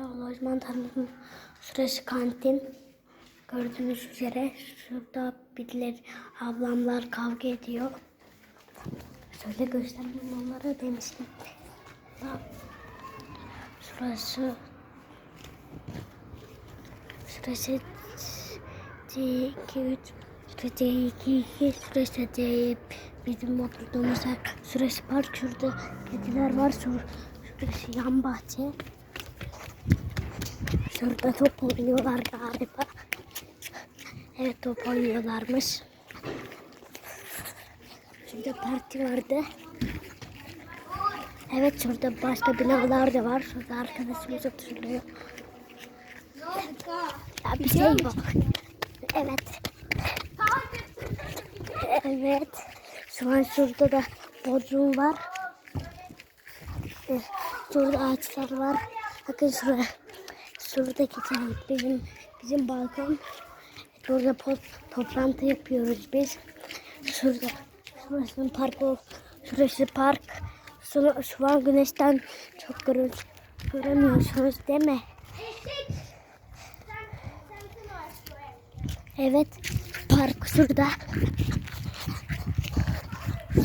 Lojman tanıtım süresi kantin. Gördüğünüz üzere şurada birileri ablamlar kavga ediyor. Şöyle göstermem onlara demiştim. Şurası Şurası C2 Şurası C2 Şurası C bizim oturduğumuz yer. Şurası park şurada kediler var. Şur- Şurası yan bahçe. Şurada top oynuyorlar galiba. Evet top oynuyorlarmış. Şurada parti vardı. Evet şurada başka binalar da var. Şurada arkadaşımız oturuyor. Ya bir şey yok. Evet. Evet. Şu an şurada da bodrum var. Eh, Şurada ağaçlar var. Bakın şurada. Taraf bizim bizim balkon. Burada po- toplantı yapıyoruz biz. Şurada. Şurası park. Şurası park. Şu, şu an güneşten çok görün, göremiyorsunuz değil mi? Evet. Park şurada.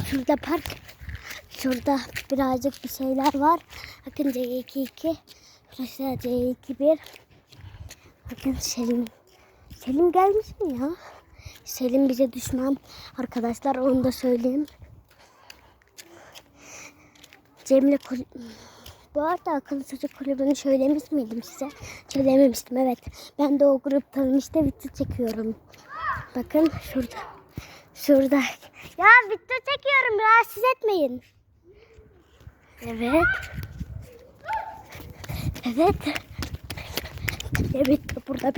Şurada park. Şurada birazcık bir şeyler var. Bakın C22. Burası da C21. Bakın Selim. Selim gelmiş mi ya? Selim bize düşman. Arkadaşlar onu da söyleyeyim. Cemile Kul- Bu arada akıllı çocuk kulübünü söylemiş miydim size? Söylememiştim evet. Ben de o gruptanım işte video çekiyorum. Bakın şurada. Şurada. Ya video çekiyorum rahatsız etmeyin. Evet. Evet. Evet burada bir